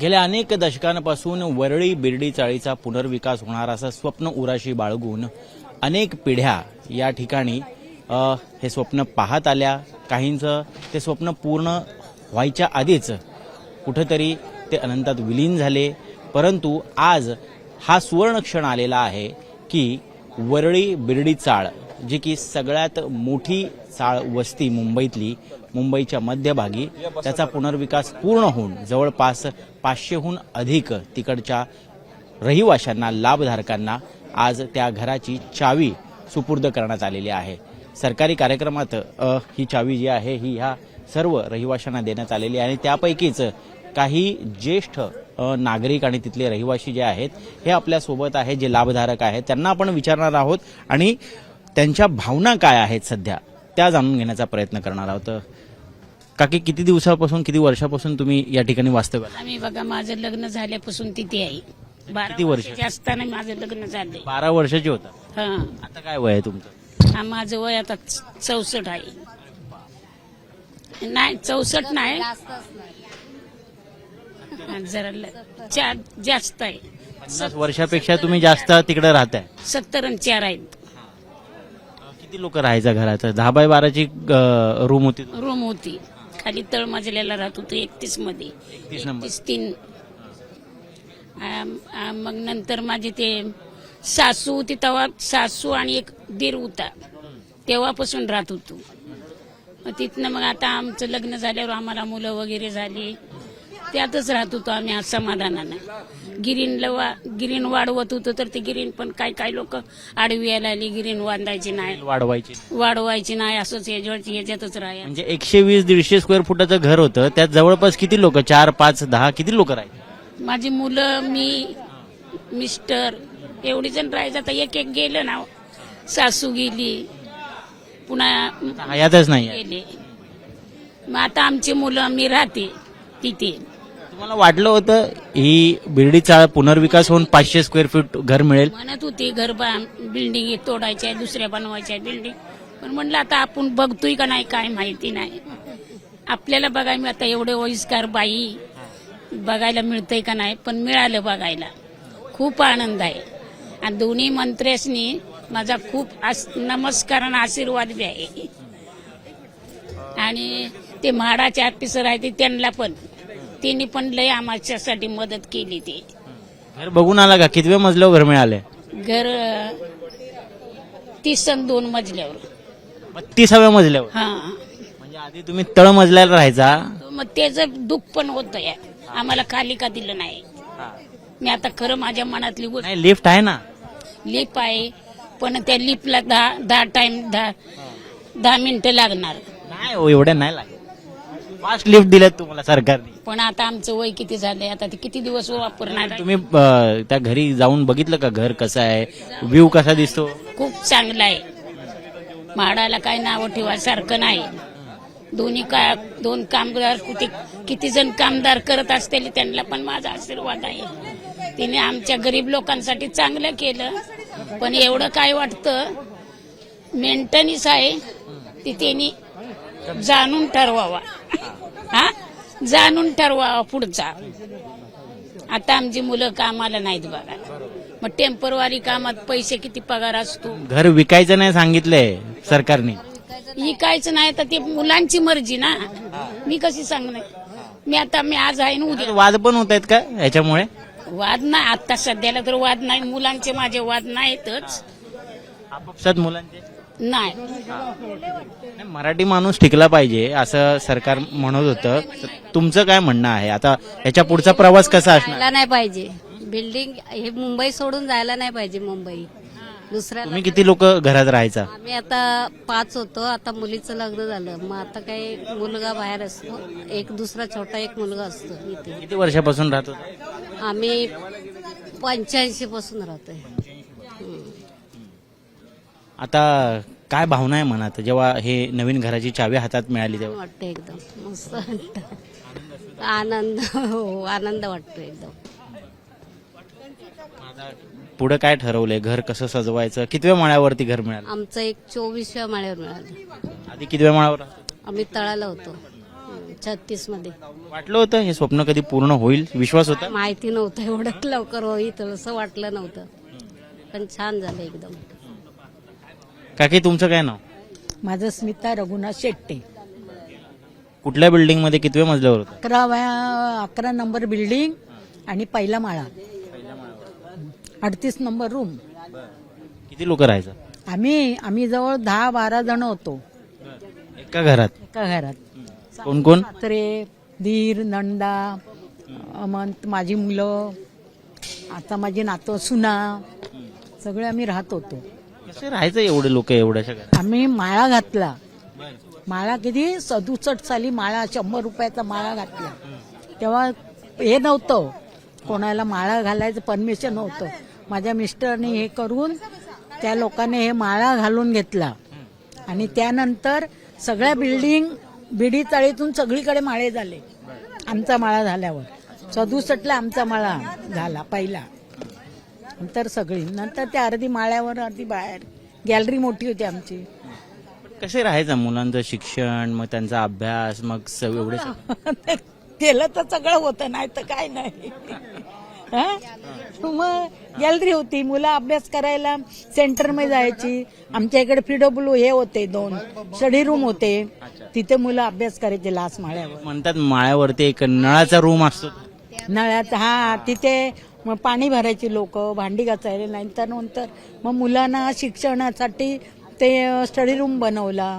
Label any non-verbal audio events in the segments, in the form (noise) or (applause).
गेल्या अनेक दशकांपासून वरळी बिर्डी चाळीचा पुनर्विकास होणार असं स्वप्न उराशी बाळगून अनेक पिढ्या या ठिकाणी हे स्वप्न पाहत आल्या. काहींचं ते स्वप्न पूर्ण व्हायच्या आधीच कुठंतरी ते अनंतात विलीन झाले. परंतु आज हा सुवर्ण क्षण आलेला आहे की वरळी बिर्डी चाळ जी की सगळ्यात मोठी चाळ वस्ती मुंबईतली मुंबईच्या मध्यभागी. त्याचा पुनर्विकास पूर्ण होऊन जवळपास पाचशेहून अधिक तिकडच्या रहिवाशांना लाभधारकांना आज त्या घराची चावी सुपूर्द करण्यात आलेली आहे. सरकारी कार्यक्रमात ही चावी जी आहे ही ह्या सर्व रहिवाशांना देण्यात आलेली आहे. आणि त्यापैकीच काही ज्येष्ठ नागरिक आणि तिथले रहिवासी जे आहेत हे आपल्यासोबत आहे जे लाभधारक आहेत त्यांना आपण विचारणार आहोत. आणि त्यांच्या भावना काय आहेत सध्या? त्या जाणून घेण्याचा प्रयत्न करणार आहोत. काकी किती दिवसापासून किती वर्षापासून तुम्ही या ठिकाणी वास्तव्य आम्ही बघा माझं लग्न झाल्यापासून तिथे आहे. बारा किती वर्ष? वर्षाचे असताना माझं लग्न झालंय. बारा वर्षाचे होता. हा. आता काय वय आहे तुमचं? हा, माझं वय आता चौसष्ट आहे. नाही चौसष्ट नाही. हा, जरा ल- चार जास्त आहे. पन्नास वर्षापेक्षा तुम्ही जास्त तिकडे राहताय. सत्तर आणि चार आहेत. किती लोक राहायचं घरात दहा बाय बाराची रूम होती रूम होती. खाली तळमजल्याला राहत होतो एकतीसमध्ये. एकतीस नंबर. एकतीस तीन. आम- आम- मग नंतर माझे ते सासू होती तेव्हा सासू आणि एक दीर होता. तेव्हापासून राहत होतो. मग तिथनं मग आता आमचं लग्न झाल्यावर आम्हाला मुलं वगैरे झाली. त्यातच राहत होतो आम्ही आज समाधानानं. गिरीनला वा गिरीन वाढवत होतो तर ते गिरीन पण काय काय लोक आडवी यायला आली गिरीन बांधायची नाही. वाढवायची. वाढवायची नाही असंच याच्यावरती याच्यातच राहायचं. म्हणजे एकशे वीस दीडशे स्क्वेअर फुटाचं घर होतं त्यात जवळपास किती लोक चार पाच दहा किती लोक राहायचे माझी मुलं मी मिस्टर एवढी जण राहायचं. आता एक एक गेलं ना सासू गेली पुन्हा हयातच नाही. गेले. मग आता आमची मुलं मी राहते तिथे. तुम्हाला वाटलं होतं ही बिर्डीचा पुनर्विकास होऊन पाचशे स्क्वेअर फूट घर मिळेल? म्हणत होती घर बिल्डिंग तोडायच्या दुसऱ्या बनवायच्या बिल्डिंग पण म्हणलं आता आपण बघतोय का नाही काय माहिती नाही. आपल्याला बघायला मी आता एवढे वयस्कार बाई बघायला मिळतंय का नाही पण मिळालं बघायला. खूप आनंद आहे. आणि दोन्ही मंत्र्यासनी माझा खूप आस- नमस्कार आणि आशीर्वाद बी आहे. आणि ते म्हाडाचे ऑफिसर आहे ते त्यांना पण त्यांनी पण लय आमच्यासाठी मदत केली ते. घर बघून आला का? कितव्या मजल्यावर घर मिळाले? घर तीस अन दोन मजल्यावर. बत्तीसाव्या मजल्यावर? हा. म्हणजे आधी तुम्ही तळ मजल्याला राहायचा? मग त्याचं दुःख पण होत आम्हाला खाली का दिलं नाही. मी आता खरं माझ्या मनातली गोष्ट नाही लिफ्ट आहे ना? लिप आहे. पण त्या लिपला दहा दहा टाइम दहा दहा मिनिटं लागणार. नाही हो एवढ्या नाही लागत. फास्ट लिफ्ट दिल्यात तुम्हाला सरकारने? पण आता आमचं वय किती झालंय? आता ते किती दिवस वापरणार आहे? तुम्ही अं, त्या घरी जाऊन बघितलं का घर कसं आहे? व्ह्यू कसा दिसतो? खूप चांगलं आहे. म्हाडाला काय नाव ठेवायसारखं नाही. दोन्ही का दोन कामगार किती किती जण कामदार करत असतील त्यांना पण माझा आशीर्वाद आहे. तिने आमच्या गरीब लोकांसाठी चांगलं केलं. पण एवढं काय वाटतं? मेंटेनन्स आहे. ती त्यांनी जाणून ठरवावा. हा? जाणून ठरवावा पुढचा. आता आमची मुलं कामाला नाहीत बघा. मग टेम्परवारी कामात पैसे किती पगार असतो? घर विकायचं नाही सांगितलंय सरकारने. विकायचं नाही तर ते मुलांची मर्जी ना. मी कशी सांगणार? मी आता मी आज आहे ना उद्या. वाद पण होत आहेत का याच्यामुळे? वाद नाही आता सध्याला तर वाद नाही. मुलांचे माझे वाद नाहीतच. आपापसात मुलांचे? नाही. मराठी माणूस टिकला पाहिजे असं सरकार म्हणत होतं. तुमचं काय म्हणणं आहे? आता याच्या पुढचा प्रवास कसा असणार? नाही पाहिजे. बिल्डिंग हे मुंबई सोडून जायला नाही पाहिजे मुंबई. दुसऱ्याला तुम्ही किती लोक घरात राहायचा? आम्ही आता पाच होतो आता मुलीचं लग्न झालं. मग आता काही मुलगा बाहेर असतो एक दुसरा छोटा एक मुलगा असतो इथे. किती वर्षापासून राहत? होता आम्ही पंच्याऐंशी पासून राहतोय. आता काय भावना आहे मनात? जेव्हा हे नवीन घराची चावी हातात मिळाली तेव्हा. वाटतं एकदम. मस्त वाटतं. आनंद हो आनंद वाटतो एकदम. पुढे काय ठरवलंय? घर कसं सजवायचं? कितव्या माळ्यावरती घर मिळालं? आमचं एक चोवीसव्या माळ्यावर मिळालं. आधी कितव्या माळ्यावर राहत? आम्ही तळाला होतो. छत्तीसमध्ये वाटलं होतं हे स्वप्न कधी पूर्ण होईल? विश्वास होता? माहिती नव्हतं एवढं लवकर होईल असं वाटलं नव्हतं. पण छान झालं एकदम. काकी तुमचं काय नाव? माझं स्मिता रघुनाथ शेट्टे. कुठल्या बिल्डिंगमध्ये कितव्या मजल्यावर होतं? अकराव्या अकरा नंबर बिल्डिंग आणि पहिला माळा. अडतीस नंबर रूम किती लोक राहायचं? आम्ही आम्ही जवळ दहा बारा जण होतो. एका घरात? एका घरात. कोण कोण? सासरे धीर नंदा अमंत माझी मुलं आता माझी नातं सुना सगळे आम्ही राहत होतो. कसे राहायचं एवढे लोक एवढ्याशा घरात आम्ही माळा घातला. माळा किती सदुसष्ट साली माळा शंभर रुपयाचा माळा घातला. तेव्हा हे नव्हतं. कोणाला माळा घालायचं परमिशन नव्हतं. माझ्या मिस्टरने हे करून त्या लोकांनी हे माळा घालून घेतला. आणि त्यानंतर सगळ्या बिल्डिंग बिडी चाळीतून सगळीकडे माळे झाले. आमचा माळा झाल्यावर. सदुसष्टला आमचा माळा झाला पहिला. नंतर सगळी. नंतर त्या अर्धी माळ्यावर अर्धी बाहेर. गॅलरी मोठी होती आमची. कसे राहायचं मुलांचं शिक्षण मग त्यांचा अभ्यास मग स- एवढे सगळे? (laughs) केलं तर सगळं होतं नाही तर काय नाही. हा? मग गॅलरी होती. मुलं अभ्यास करायला सेंटरमध्ये जायची. आमच्या इकडे पीडब्ल्यू हे होते दोन. स्टडी रूम होते. तिथे मुलं अभ्यास करायचे लास माळ्यावर. म्हणतात माळ्यावरती एक नळाचा रूम असतो. नळ्यात हा तिथे मग पाणी भरायची लोक भांडी घासायला नंतर नंतर मग मुलांना शिक्षणासाठी ते स्टडी रूम बनवला.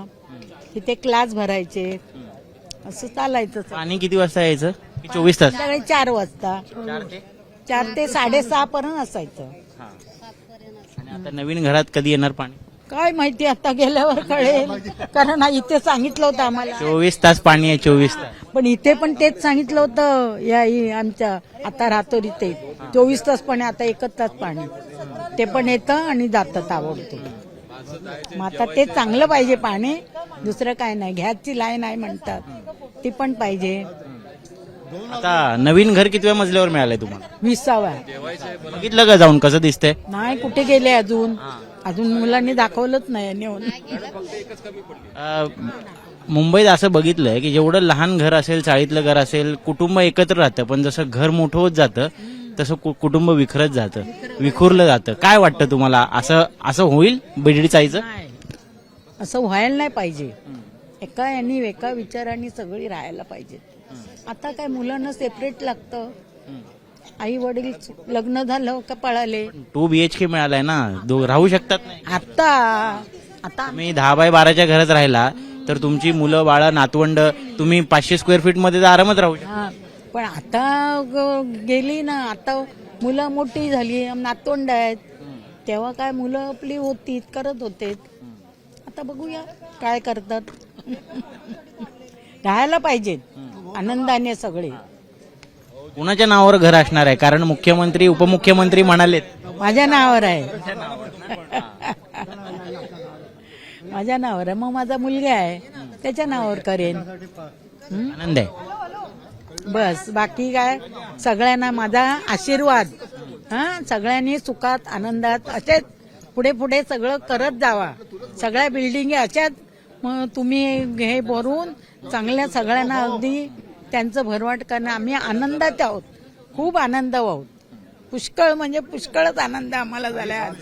तिथे क्लास भरायचे. असं चालायचं पाणी किती वाजता यायचं? चोवीस तास? संध्याकाळी चार वाजता. चार ते? साडेसहा पर्यंत असायचं. आणि आता नवीन घरात कधी येणार पाणी? काय माहिती आता गेल्यावर कळेल. कारण इथे सांगितलं होतं आम्हाला. चोवीस तास पाणी आहे चोवीस तास. पण इथे पण तेच सांगितलं होतं या इ- आमच्या आता राहतो इथे चोवीस तास पण आता एकच तास पाणी. ते पण येतं आणि जातं ताबडतोब मग आता ते चांगलं पाहिजे पाणी. दुसरं काय नाही. घ्याची लाईन आहे म्हणतात. ती पण पाहिजे. आता नवीन घर कितव्या मजल्यावर मिळालंय तुम्हाला? विसावा. बघितलं का जाऊन? कसं दिसतंय? नाही कुठे गेले अजून? अजून मुलांनी दाखवलंच नाही नेऊन मुंबईत असं बघितलंय की जेवढं लहान घर असेल चाळीतलं घर असेल कुटुंब एकत्र राहतं पण जसं घर मोठं होत जातं तसं कु- कुटुंब विखरत जातं विखुरलं जातं. काय वाटतं तुम्हाला? असं असं होईल बिडडी चाळीचं? असं व्हायला नाही पाहिजे. एका यांनी एका विचाराने सगळी राहायला पाहिजे. आता काय मुलांना सेपरेट लागतं? आई वडील लग्न झालं का पळाले. टू बीएच के मिळालाय ना. दो राहू शकतात नाही. आता आता तुम्ही दहा बाय बाराच्या घरात राहिला तर तुमची मुलं बाळा नातवंड तुम्ही पाचशे स्क्वेअर फीटमध्ये तर आरामात राहू शकता. हा, पण आता ग- गेली ना आता मुलं मोठी झाली नातवंड आहेत. तेव्हा काय मुलं आपली होती करत होते आता बघूया काय करतात. (laughs) राहायला पाहिजेत. आनंदाने सगळे. कुणाच्या नावावर घर असणार आहे? कारण मुख्यमंत्री उपमुख्यमंत्री म्हणालेत. माझ्या नावावर आहे. (laughs) माझ्या नावावर आहे. मग माझा मुलगा आहे. त्याच्या नावावर करेन? आनंद आहे. बस. बाकी काय? सगळ्यांना माझा आशीर्वाद. हा? सगळ्यांनी सुखात आनंदात असेच पुढे पुढे सगळं करत जावा. सगळ्या बिल्डिंगी अशाच. मग तुम्ही हे भरून चांगल्या सगळ्यांना अगदी त्यांचं भरवाट करणं आम्ही आनंदात आहोत. खूप आनंद आहोत. पुष्कळ म्हणजे पुष्कळच आनंद आम्हाला झाला आज.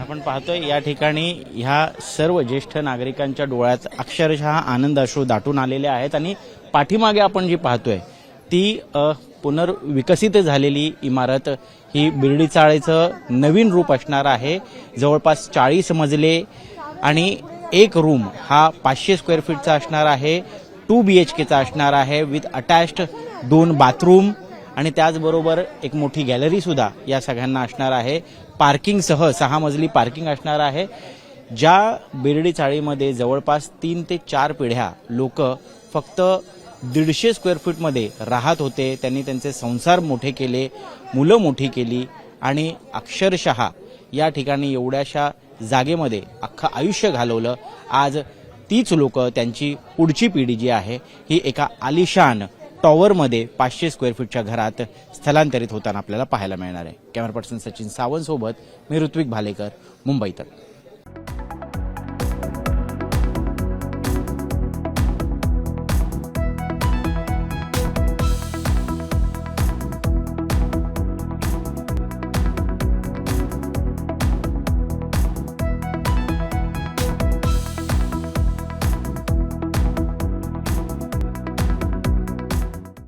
आपण पाहतोय या ठिकाणी ह्या सर्व ज्येष्ठ नागरिकांच्या डोळ्यात अक्षरशः आनंद अश्रू दाटून आलेले आहेत आणि पाठीमागे आपण जी पाहतोय ती पुनर्विकसित झालेली इमारत ही बिरडीचाळीचं नवीन रूप असणार आहे. जवळपास चाळीस मजले आणि एक रूम हा पाचशे स्क्वेअर फीटचा असणार आहे. टू बी एच केचा असणार आहे विथ अटॅच्ड दोन बाथरूम आणि त्याचबरोबर एक मोठी गॅलरी सुद्धा या सगळ्यांना असणार आहे. पार्किंगसह सहा मजली पार्किंग असणार आहे. ज्या बिर्डी चाळीमध्ये जवळपास तीन ते चार पिढ्या लोक फक्त दीडशे स्क्वेअर फीटमध्ये राहत होते त्यांनी त्यांचे संसार मोठे केले मुलं मोठी केली आणि अक्षरशः या ठिकाणी एवढ्याशा जागेमध्ये अख्खं आयुष्य घालवलं. आज तीच लोक त्यांची पुढची पिढी जी आहे ही एका आलिशान टॉवरमध्ये पाचशे स्क्वेअर फीटच्या घरात स्थलांतरित होताना आपल्याला पाहायला मिळणार आहे. कॅमेरा पर्सन सचिन सावंत सोबत मी ऋत्विक भालेकर मुंबईतच